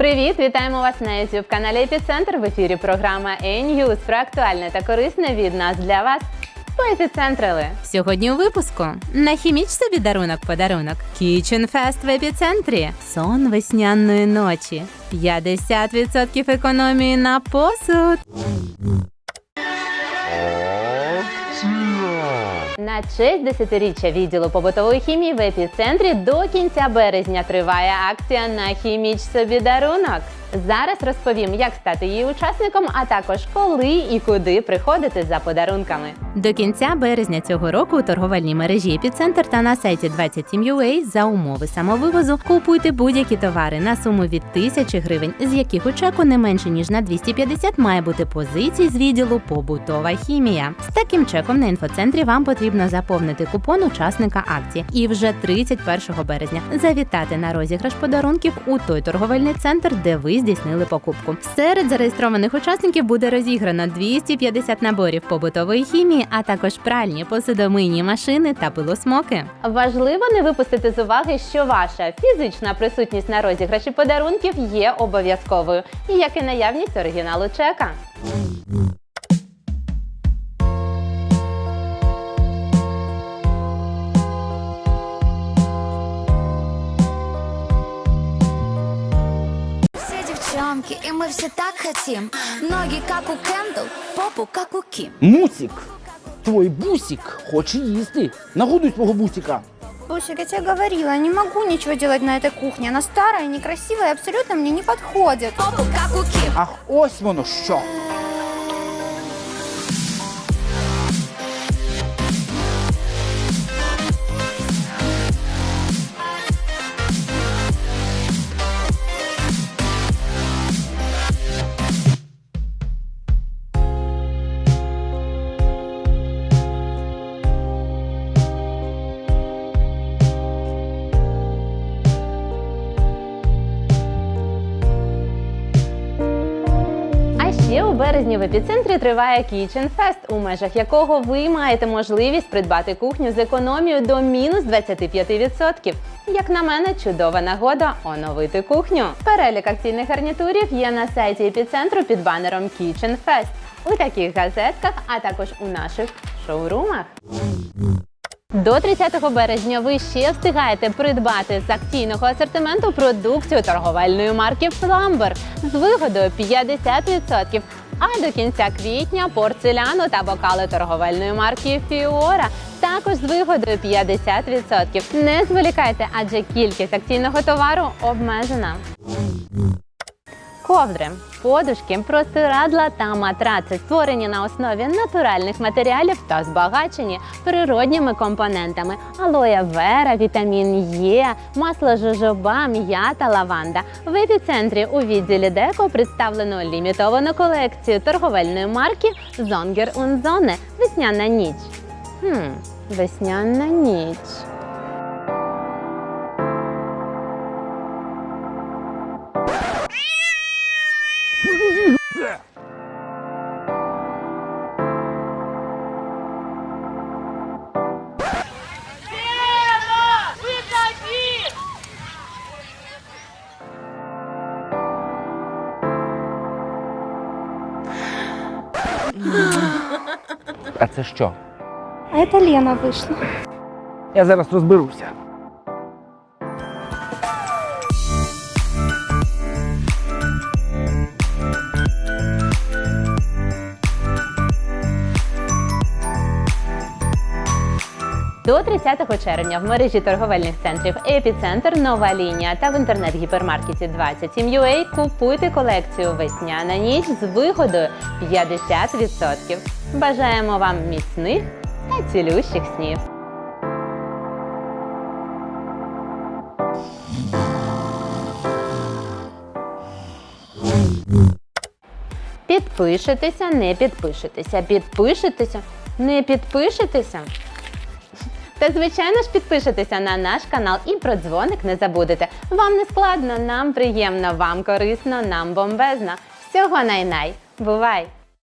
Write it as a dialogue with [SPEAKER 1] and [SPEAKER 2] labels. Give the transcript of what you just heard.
[SPEAKER 1] Привіт! Вітаємо вас на youtube каналі Епіцентр. В ефірі програма E-News про актуальне та корисне від нас для вас. Епіцентрили Сьогодні у випуску на хіміч собі дарунок подарунок. Fest в епіцентрі. Сон весняної ночі. 50% економії на посуд. На честь десятиріччя відділу побутової хімії в епіцентрі до кінця березня триває акція на хіміч собі дарунок. Зараз розповім, як стати її учасником, а також коли і куди приходити за подарунками. До кінця березня цього року у торговельній мережі Епіцентр та на сайті 27UA за умови самовивозу купуйте будь-які товари на суму від 1000 гривень, з яких у чеку не менше ніж на 250 має бути позицій з відділу побутова хімія. З таким чеком на інфоцентрі вам потрібно заповнити купон учасника акції і вже 31 березня завітати на розіграш подарунків у той торговельний центр, де ви здійснили покупку. Серед зареєстрованих учасників буде розіграно 250 наборів побутової хімії, а також пральні, посудомийні машини та пилосмоки. Важливо не випустити з уваги, що ваша фізична присутність на розіграші подарунків є обов'язковою, як і наявність оригіналу чека.
[SPEAKER 2] Девчонки, и мы все так хотим Ноги как у Кендл, попу как у Ким
[SPEAKER 3] Мусик! твой бусик хоче їсти. Нагодуй свого бусика.
[SPEAKER 4] Бусик, я тебе говорила, не могу ничего делать на этой кухне. Она старая, некрасивая и абсолютно мне не подходит.
[SPEAKER 2] Попу как у Ким
[SPEAKER 3] Ах, ось воно що.
[SPEAKER 1] Ще у березні в епіцентрі триває Kitchen Fest, у межах якого ви маєте можливість придбати кухню з економією до мінус 25%. Як на мене, чудова нагода оновити кухню. Перелік акційних гарнітурів є на сайті епіцентру під банером Kitchen Fest у таких газетках, а також у наших шоурумах. До 30 березня ви ще встигаєте придбати з акційного асортименту продукцію торговельної марки Plumber з вигодою 50%. А до кінця квітня порцеляну та бокали торговельної марки Fiora також з вигодою 50%. Не зволікайте, адже кількість акційного товару обмежена. Ковдри, подушки, простирадла та матраци створені на основі натуральних матеріалів та збагачені природніми компонентами: алоє вера, вітамін Е, масло жожоба, м'ята, лаванда. В епіцентрі у відділі Деко представлено лімітовану колекцію торговельної марки Зонгер Унзоне Весняна ніч. Хм, весняна ніч.
[SPEAKER 3] А це що?
[SPEAKER 4] А це Лена вийшла.
[SPEAKER 3] Я зараз розберуся.
[SPEAKER 1] До 30 червня в мережі торговельних центрів Епіцентр, нова лінія та в інтернет-гіпермаркеті 27UA купуйте колекцію Весняна ніч з вигодою 50%. Бажаємо вам міцних та цілющих снів. Підпишетеся, не підпишетеся. Підпишетеся, не підпишетеся. Та звичайно ж підпишетеся на наш канал і про дзвоник не забудете. Вам не складно, нам приємно, вам корисно, нам бомбезно. Всього най-най. Бувай!